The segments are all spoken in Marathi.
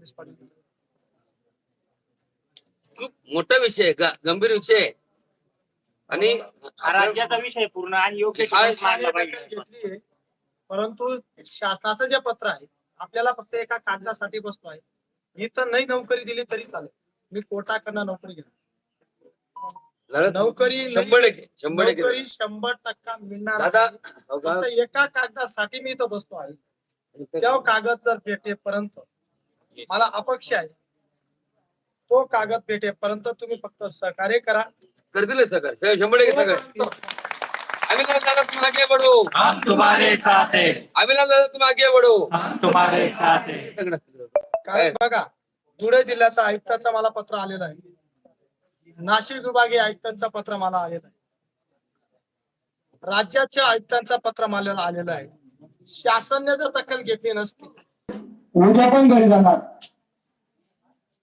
पोलीस पाटील खूप मोठा विषय गंभीर विषय आहे. आणि हा राज्याचा विषय पूर्ण आणि योग्य घेतली परंतु शासनाचं जे पत्र आहे आपल्याला फक्त एका कागदासाठी बसतो आहे. इथं नाही नोकरी दिली तरी चालेल. मी कोर्टाकडनं नोकरी घेणार. नोकरी नाही- शंभर टक्के शंभर टक्के नोकरी शंभर टक्का मिळणार एका कागदासाठी मी इथं बसतो आहे. तेव्हा कागद जर भेटेपर्यंत मला अपक्ष आहे. तो कागद भेटेपर्यंत तुम्ही फक्त सहकार्य करा. करतील सगळं सगळं शंभर टक्के सगळं दादा तुम आगे बढ़ो हम तुम्हारे साथ है. अभिलाष दादा तुम आगे बढ़ो हम तुम्हारे साथ है. सगळं कारण बघा धुळे जिल्ह्याचा आयुक्ताचं मला पत्र आलेलं आहे. नाशिक विभागीय आयुक्तांचं पत्र मला आलेलं आहे. राज्याच्या आयुक्तांचं पत्र मला आलेलं आहे. शासनाने जर दखल घेतली नसती उद्या पण घरी जाणार.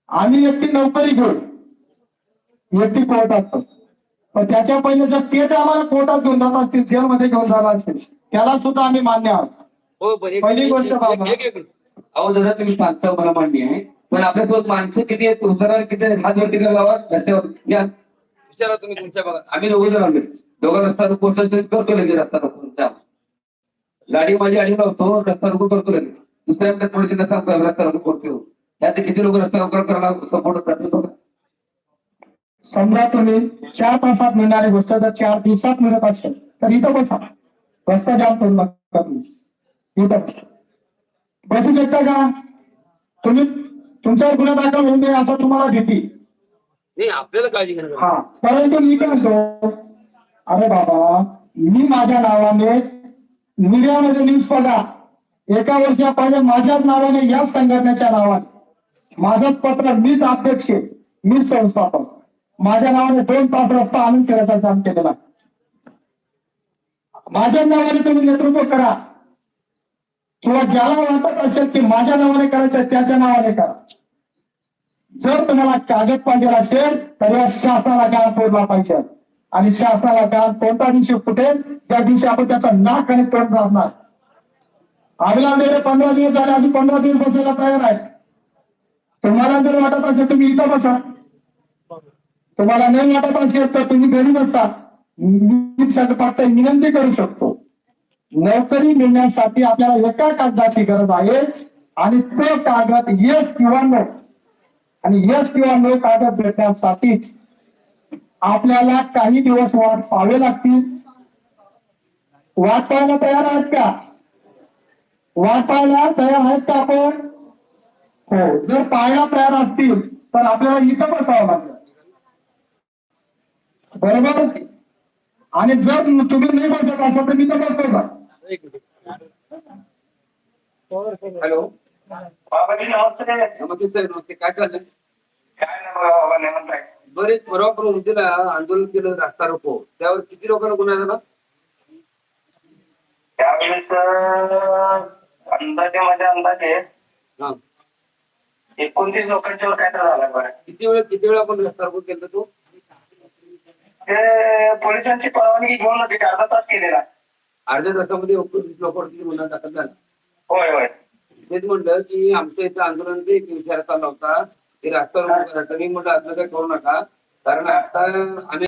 आम्ही एकटी नोकरी घेऊ एकटी कोर्टात पण त्याच्या पहिले जर ते जर आम्हाला कोर्टात घेऊन जात असतील जेलमध्ये घेऊन जाणार असेल त्याला सुद्धा आम्ही मान्य आहोत. हो पहिली गोष्ट अहो दादा तुम्ही सांगता मला मान्य आहे. पण आपल्यासोबत माणसं किती आहेत उतरा किती? हात वरती बाबा रस्त्यावर या. विचारा तुम्ही तुमच्या बघा. आम्ही दोघं जण आलो दोघं रस्ता रोको करतो लगेच रस्ता रोको. गाडी माझी आली नव्हतो रस्ता रोको करतो लगेच. दुसऱ्या आपल्या थोडीशी नसा रस्ता रोको करतो यात किती लोक रस्ता रोको करायला सपोर्ट करतात बघा. समजा तुम्ही चार तासात मिळणारी गोष्ट जर चार दिवसात मिळत असेल तर इथं बसा. रस्ता जाम करू नका तुम्ही. इथं बसा. बसू शकता का? तुम्ही तुमच्यावर गुन्हा दाखल होऊन नये असं तुम्हाला भीती. नाही आपल्याला काळजी हा परंतु मी काय म्हणतो अरे बाबा मी माझ्या नावाने मीडियामध्ये न्यूज बघा. एका वर्षा पहिले माझ्याच नावाने याच संघटनेच्या नावाने माझंच पत्र मीच अध्यक्ष आहे, मीच संस्थापक. माझ्या नावाने दोन तास रस्ता आणून केल्याचं काम केलेला माझ्या माझ्याच नावाने तुम्ही नेतृत्व करा. किंवा ज्याला वाटत असेल की माझ्या नावाने करायचं त्याच्या नावाने करा. जर तुम्हाला कागद पाहिजे असेल तर या शासनाला काम पूर्ण पाहिजे. आणि शासनाला काम कोणत्या दिवशी फुटेल त्या दिवशी आपण त्याचा नाक आणि तोंड राहणार पंधरा दिवस झाले अजून पंधरा दिवस बसायला तयार आहे तुम्हाला जर वाटत असेल तुम्ही इथं बसा. तुम्हाला नाही वाटत असेल तर तुम्ही घरी बसा. मी फक्त विनंती करू शकतो. नोकरी मिळण्यासाठी आपल्याला एका कागदाची गरज आहे आणि तो कागद यश किंवा नो आणि यश किंवा नो कागद भेटण्यासाठीच आपल्याला काही दिवस वाट पाहावे लागतील. वाट पाहायला तयार आहेत का? वाट पाहायला तयार आहेत का आपण? हो जर पाहायला तयार असतील तर आपल्याला इथं बसावं लागेल. बरोबर? आणि जर तुम्ही नाही बसत असाल तर मी तर बसतो का. हॅलो. बाबाजी नमस्ते. नमस्ते सर नमस्ते. काय चाललंय? काय नाही बघा बाबा नेमत आहे. बरेच परवाकडून उद्याला आंदोलन केलं रास्ता रोको. त्यावर किती लोकांना गुन्हा झाला? त्यावेळेस अंदाजे माझ्या अंदाजे हा. एकोणतीस लोकांच्यावर काय तर झालं बरं. किती वेळ किती वेळा आपण रस्ता रोको केलं तू? ते पोलिसांची परवानगी घेऊन होती अर्धा तास केलेला. अर्ध्या तासामध्ये एकोणतीस लोकांवरती गुन्हा दाखल झाला. होय होय. तेच म्हणलं की आमच्या इथं आंदोलन ते एक विचार चालला होता. की रस्ता रोको करा मी म्हटलं असलं काही करू नका. कारण आता आम्ही